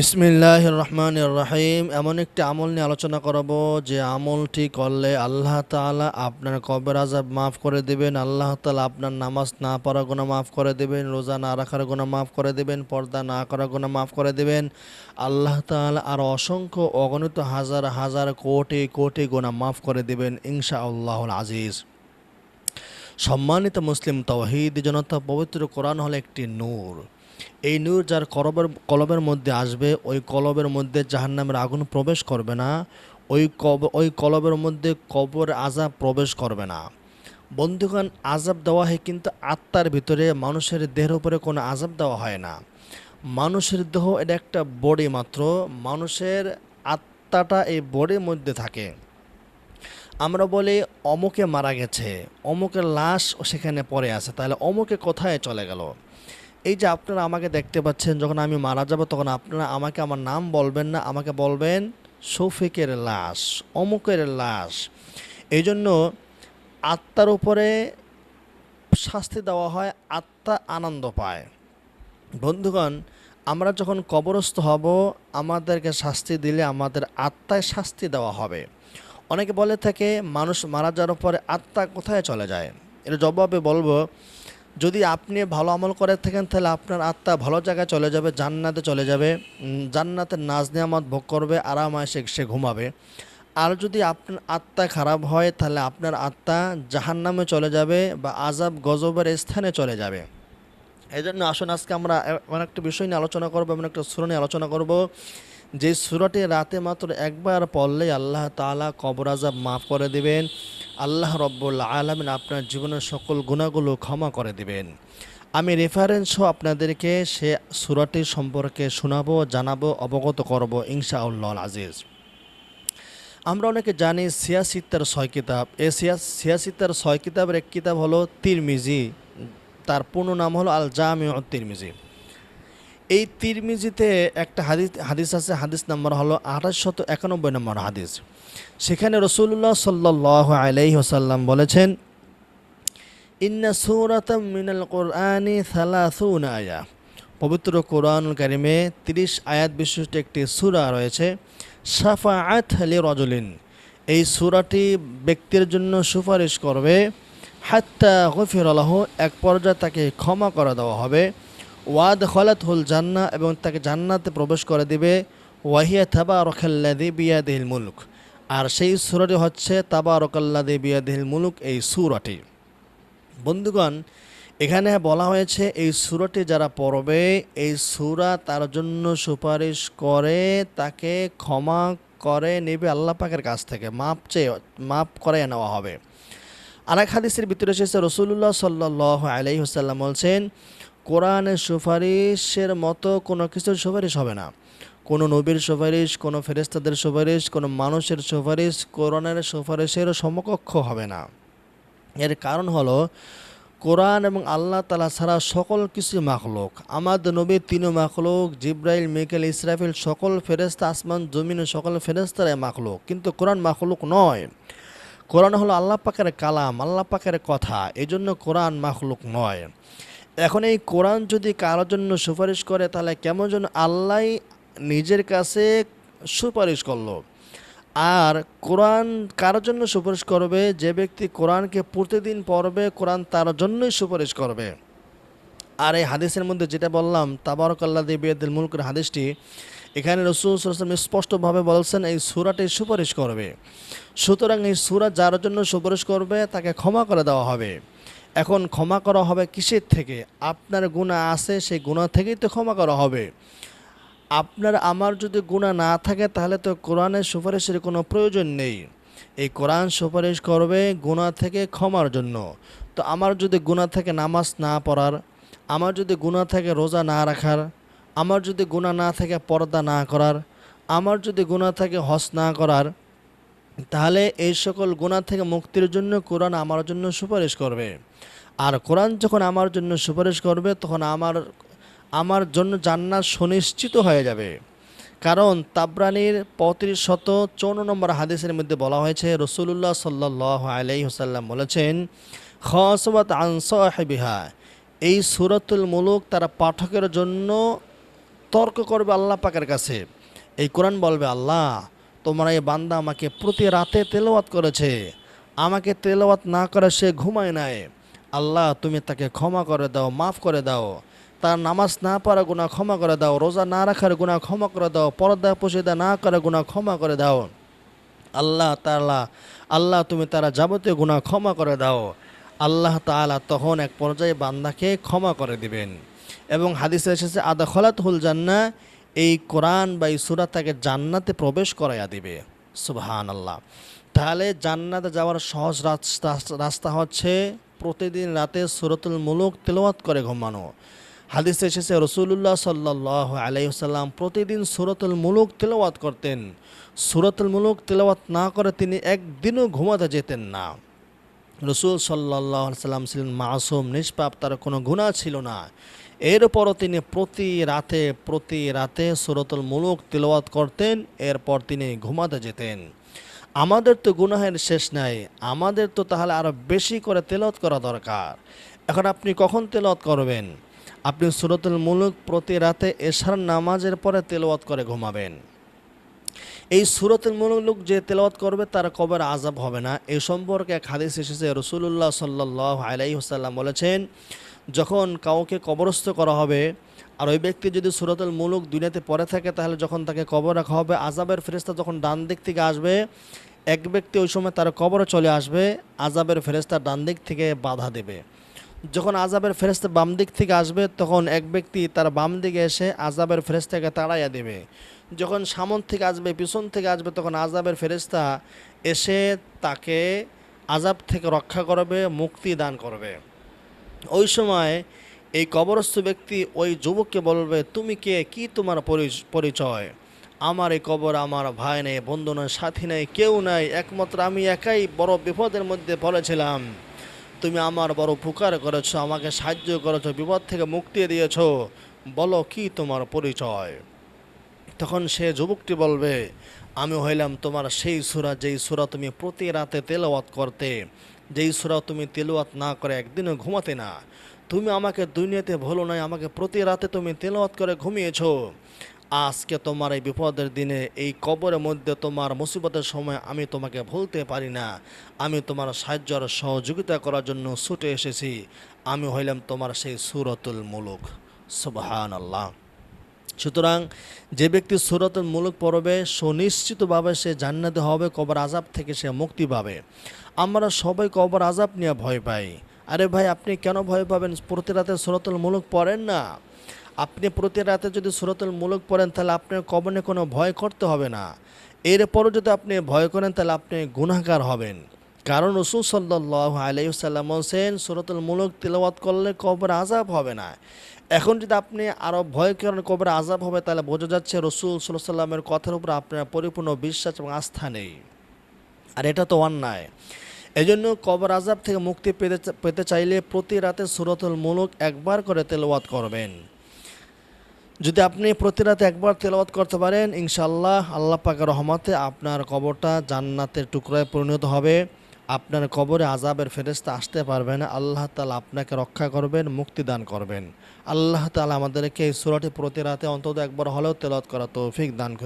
বিসমিল্লাহ রহমান রাহিম এমন একটি আমল নিয়ে আলোচনা করব যে আমলটি করলে আল্লাহ তাআলা আপনার কবর আজাব মাফ করে দেবেন, আল্লাহ তাআলা আপনার নামাজ না পড়া গুণা মাফ করে দেবেন, রোজা না রাখার গুণা মাফ করে দেবেন, পর্দা না করার গুণা মাফ করে দেবেন। আল্লাহ তাআলা আর অসংখ্য অগণিত হাজার হাজার কোটি কোটি গুণা মাফ করে দেবেন ইনশা আল্লাহুল আজিজ। সম্মানিত মুসলিম তৌহিদ জনতা পবিত্র কোরআন হলো একটি নূর। এই নূর যার কলবের কলবের মধ্যে আসবে, ওই কলবের মধ্যে জাহান্নামের আগুন প্রবেশ করবে না, ওই কব, ওই কলবের মধ্যে কবর আজাব প্রবেশ করবে না। বন্ধুগণ আজাব দেওয়া হয় কিন্তু আত্মার ভিতরে, মানুষের দেহের উপরে কোনো আজাব দেওয়া হয় না। মানুষের দেহ এটা একটা বডি মাত্র, মানুষের আত্মাটা এই বডির মধ্যে থাকে। আমরা বলি, অমুকে মারা গেছে, অমুকের লাশ সেখানে পড়ে আছে, তাহলে অমুকে কোথায় চলে গেল? এই যে আপনারা আমাকে দেখতে পাচ্ছেন, যখন আমি মারা যাব, তখন আপনারা আমাকে আমার নাম বলবেন না, আমাকে বলবেন শফিকের লাশ, অমুকের লাশ। এই জন্য আত্মার উপরে শাস্তি দেওয়া হয়, আত্মা আনন্দ পায়। বন্ধুগণ, আমরা যখন কবরস্থ হব, আমাদেরকে শাস্তি দিলে আমাদের আত্মায় শাস্তি দেওয়া হবে। অনেকে বলে থাকে, মানুষ মারা যাওয়ার পরে আত্মা কোথায় চলে যায়? এর জবাবে বলব যদি আপনি ভালো আমল করে থাকেন, তাহলে আপনার আত্মা ভালো জায়গায় চলে যাবে, জান্নাতে চলে যাবে। জান্নাতের নাজ নিয়ামত ভোগ করবে আরাম সে সে ঘুমাবে। আর যদি আপনার আত্মা খারাপ হয়, তাহলে আপনার আত্মা জাহান্নামে চলে যাবে বা আজাব গজবের স্থানে চলে যাবে। এই জন্য আসুন আজকে আমরা এমন একটা বিষয় নিয়ে আলোচনা করব, এমন একটা নিয়ে আলোচনা করব। যে সুরাটি রাতে মাত্র একবার পড়লে আল্লাহ তাআলা কবর আজাব মাফ করে দিবেন। আল্লাহ রব্বুল আলমিন আপনার জীবনের সকল গুণাগুলো ক্ষমা করে দিবেন। আমি রেফারেন্সও আপনাদেরকে সে সুরাটি সম্পর্কে শোনাবো, জানাব, অবগত করব ইনশা আল্লাহ আজিজ। আমরা অনেকে জানি সিয়াসিত্তার ছয় কিতাব। এ সিয়া সিয়াসিত্তার ছয় কিতাবের এক কিতাব হলো তিরমিজি। তার পূর্ণ নাম হলো আল জামিউ তিরমিজি। এই তিরমিজিতে একটা হাদিস হাদিস আছে, হাদিস নাম্বার হলো আঠাশশত একানব্বই নম্বর হাদিস। সেখানে রসুল্লাহ সাল্লাহ আলাইহি ওসাল্লাম বলেছেন, ইন্না সৌরাতাম মিনাল কোরআনি সালাসুন আয়া। পবিত্র কোরআনুল কারিমে তিরিশ আয়াত বিশিষ্ট একটি সূরা রয়েছে সাফাআত লি রজলিন এই সূরাটি ব্যক্তির জন্য সুপারিশ করবে, হাত্তা গফির আল্লাহ এক পর্যায়ে তাকে ক্ষমা করে দেওয়া হবে। ওয়াদ খলাত হুল জান্না এবং তাকে জান্নাতে প্রবেশ করে দিবে। ওয়াহিয়া থাবা রখাল্লাদি বিয়াদিল মুলুক। আর সেই সুরাটি হচ্ছে তাবা রকাল্লাদি বিয়াদিল মুলুক এই সুরাটি। বন্ধুগণ, এখানে বলা হয়েছে এই সুরাটি যারা পড়বে, এই সুরা তার জন্য সুপারিশ করে, তাকে ক্ষমা করে নেবে আল্লাহ পাকের কাছ থেকে। মাপ চেয়ে, মাপ করে নেওয়া হবে। আরেক হাদিসের ভিতরে এসেছে রসুল্লাহ সাল্লাহ আলাইসাল্লাম বলছেন কোরআনের সুপারিশের মতো কোনো কিছুর সুপারিশ হবে না। কোনো নবীর সুপারিশ, কোনো ফেরেস্তাদের সুপারিশ, কোনো মানুষের সুপারিশ কোরআনের সুপারিশের সমকক্ষ হবে না। এর কারণ হলো, কোরআন এবং আল্লাহ তালা ছাড়া সকল কিছু মাখলুক। আমাদের নবী তিন মাখলুক, জিব্রাইল মিকেল ইসরাফিল সকল ফেরেস্তা আসমান, জমিন সকল ফেরেস্তারাই মাখলুক। কিন্তু কোরআন মাখলুক নয়। কোরআন হলো আল্লাহ পাকের কালাম, আল্লাহ পাকের কথা। এই জন্য কোরআন মাখলুক নয়। এখন এই কোরআন যদি কারোর জন্য সুপারিশ করে, তাহলে কেমন যেন আল্লাহ নিজের কাছে সুপারিশ করল। আর কোরআন কারোর জন্য সুপারিশ করবে, যে ব্যক্তি কোরআনকে প্রতিদিন পড়বে, কোরআন তার জন্যই সুপারিশ করবে। আর এই হাদিসের মধ্যে যেটা বললাম তাবারকাল্লা দেবিয়াদিল মুলকের হাদিসটি, এখানে রসুল সাল্লাম স্পষ্টভাবে বলছেন, এই সুরাটি সুপারিশ করবে। সুতরাং এই সুরা যার জন্য সুপারিশ করবে, তাকে ক্ষমা করে দেওয়া হবে। এখন ক্ষমা করা হবে কিসের থেকে? আপনার গুণা আছে, সেই গুণা থেকেই তো ক্ষমা করা হবে। আপনার আমার যদি গুণা না থাকে, তাহলে তো কোরআনের সুপারিশের কোনো প্রয়োজন নেই। এই কোরআন সুপারিশ করবে গুণা থেকে ক্ষমার জন্য। তো আমার যদি গুণা থেকে নামাজ না পড়ার, আমার যদি গুণা থেকে রোজা না রাখার, আমার যদি গুণা না থেকে পর্দা না করার, আমার যদি গুণা থেকে হস না করার তাহলে এই সকল গুণা থেকে মুক্তির জন্য কোরআন আমার জন্য সুপারিশ করবে। আর কোরআন যখন আমার জন্য সুপারিশ করবে, তখন আমার আমার জন্য জান্নাত সুনিশ্চিত হয়ে যাবে। কারণ তাবরানির পঁয়ত্রিশ শত চৌন্ন নম্বর হাদিসের মধ্যে বলা হয়েছে রসুল্লাহ সাল্লাহ আলাই হুসাল্লাম বলেছেন খসবাত আনসাহিবিহা এই সুরতুল মুলুক তারা পাঠকের জন্য তর্ক করবে আল্লাহ পাকের কাছে। এই কোরআন বলবে, আল্লাহ তোমার এই বান্দা আমাকে প্রতি রাতে তেলাওয়াত করেছে। আমাকে তেলাওয়াত না করে সে ঘুমায় নাই। আল্লাহ, তুমি তাকে ক্ষমা করে দাও, মাফ করে দাও। তার নামাজ না পড়া গুণা ক্ষমা করে দাও। রোজা না রাখার গুণা ক্ষমা করে দাও। পর্দা পুষিদা না করে গুণা ক্ষমা করে দাও। আল্লাহ তাআলা, আল্লাহ, তুমি তারা যাবতীয় গুণা ক্ষমা করে দাও। আল্লাহ তাআলা তখন এক পর্যায়ে বান্দাকে ক্ষমা করে দিবেন। এবং হাদিসে এসেছে আদা খলাত হুল জান্না এই কোরআন বা এই সুরা তাকে জান্নাতে প্রবেশ করাইয়া দিবে। সুবহান আল্লাহ তাহলে জান্নাতে যাওয়ার সহজ রাস্তা হচ্ছে প্রতিদিন রাতে সুরতুল মুলুক তেলাওয়াত করে ঘুমানো। হাদিসে এসেছে রসুল্লাহ সাল্লাহ আলাইসাল্লাম প্রতিদিন সুরতুল মুলুক তেলাওয়াত করতেন। সুরতুল মুলুক তেলাওয়াত না করে তিনি একদিনও ঘুমাতে যেতেন না। রসুল সাল্লাহ সাল্লাম ছিলেন মাসুম, নিষ্পাপ, তার কোনো গুণা ছিল না। এরপরও তিনি প্রতি রাতে প্রতি রাতে সুরতুল মুলুক তেলাওয়াত করতেন, এরপর তিনি ঘুমাতে যেতেন। আমাদের তো গুনাহের শেষ নাই, আমাদের তো তাহলে আরও বেশি করে তেলত করা দরকার। এখন আপনি কখন তেলত করবেন? আপনি সুরতুল মুলুক প্রতি রাতে এশার নামাজের পরে তেলাওয়াত করে ঘুমাবেন। এই সুরতুল মুলুক যে তেলাওয়াত করবে তার কবর আজাব হবে না। এই সম্পর্কে এক হাদিস এসেছে রসুল্লাহ সাল্লাহ আলাই হুসাল্লাম বলেছেন যখন কাউকে কবরস্থ করা হবে, আর ওই ব্যক্তি যদি সুরতুল মুলুক দুনিয়াতে পড়ে থাকে, তাহলে যখন তাকে কবর রাখা হবে আজাবের ফেরেস্তা যখন ডান দিক থেকে আসবে, এক ব্যক্তি ওই সময় তার কবরে চলে আসবে আজাবের ফেরেস্তা ডান দিক থেকে বাধা দেবে। যখন আজাবের ফেরেস্তা বাম দিক থেকে আসবে, তখন এক ব্যক্তি তার বাম দিকে এসে আজাবের ফেরেস্তাকে তাড়াইয়া দেবে। যখন সামন থেকে আসবে, পিছন থেকে আসবে, তখন আজাবের ফেরেস্তা এসে তাকে আজাব থেকে রক্ষা করবে, মুক্তি দান করবে। ওই সময় এই কবরস্থ ব্যক্তি ওই যুবককে বলবে, তুমি কে? কি তোমার পরি- পরিচয়? আমার এই কবর আমার ভাই নেই, বন্ধু নয় সাথী নেই, কেউ নাই, একমাত্র আমি একাই বড় বিপদের মধ্যে পড়েছিলাম। তুমি আমার বড় উপকার করেছ, আমাকে সাহায্য করেছ, বিপদ থেকে মুক্তি দিয়েছ। বলো, কি তোমার পরিচয়? তখন সে যুবকটি বলবে, আমি হইলাম তোমার সেই সুরা, যেই সুরা তুমি প্রতি রাতে তেলাওয়াত করতে। যেই সুরা তুমি তেলাওয়াত না করে একদিনও ঘুমাতে না, তুমি আমাকে দুনিয়াতে ভুলো নাই, আমাকে প্রতি রাতে তুমি তেলাওয়াত করে ঘুমিয়েছ। আজকে তোমার এই বিপদের দিনে, এই কবরের মধ্যে তোমার মুসিবতের সময় আমি তোমাকে ভুলতে পারি না। আমি তোমার সাহায্য আর সহযোগিতা করার জন্য ছুটে এসেছি। আমি হইলাম তোমার সেই সুরতুল মুলুক। সুবহান আল্লাহ সুতরাং যে ব্যক্তি সুরতুল মুলুক পড়বে সুনিশ্চিতভাবে সে জান্নাতে হবে, কবর আজাব থেকে সে মুক্তি পাবে। আমরা সবাই কবর আজাব নিয়ে ভয় পাই। আরে ভাই, আপনি কেন ভয় পাবেন? প্রতি রাতে সুরতুল মুলুক পড়েন না? আপনি প্রতি রাতে যদি সুরতুল মুলুক পড়েন, তাহলে আপনার কবনে কোনো ভয় করতে হবে না। এরপরও যদি আপনি ভয় করেন, তাহলে আপনি গুনাহগার হবেন। কারণ রসুল সাল্লাহ আলাইসাল্লাম বলছেন, সুরতুল মুলুক তিলওয়াত করলে কবর আজাব হবে না। এখন যদি আপনি আরও ভয় করেন কবর আজাব হবে, তাহলে বোঝা যাচ্ছে রসুল সাল্লাহ সাল্লামের কথার উপর আপনার পরিপূর্ণ বিশ্বাস এবং আস্থা নেই। আর এটা তো অন্যায়। এজন্য কবর আজাব থেকে মুক্তি পেতে পেতে চাইলে প্রতি রাতে সুরতুল মুলুক একবার করে তেলাওয়াত করবেন। যদি আপনি প্রতি রাতে একবার তেলাওয়াত করতে পারেন ইনশাল্লাহ আল্লাহ পাকের রহমতে আপনার কবরটা জান্নাতের টুকরায় পরিণত হবে। আপনার কবরে আজাবের ফেরেস্তা আসতে পারবেন আল্লাহ তালা আপনাকে রক্ষা করবেন, মুক্তি দান করবেন। আল্লাহ তালা আমাদেরকে এই সুরাটি প্রতি রাতে অন্তত একবার হলেও তেলত করা তৌফিক দান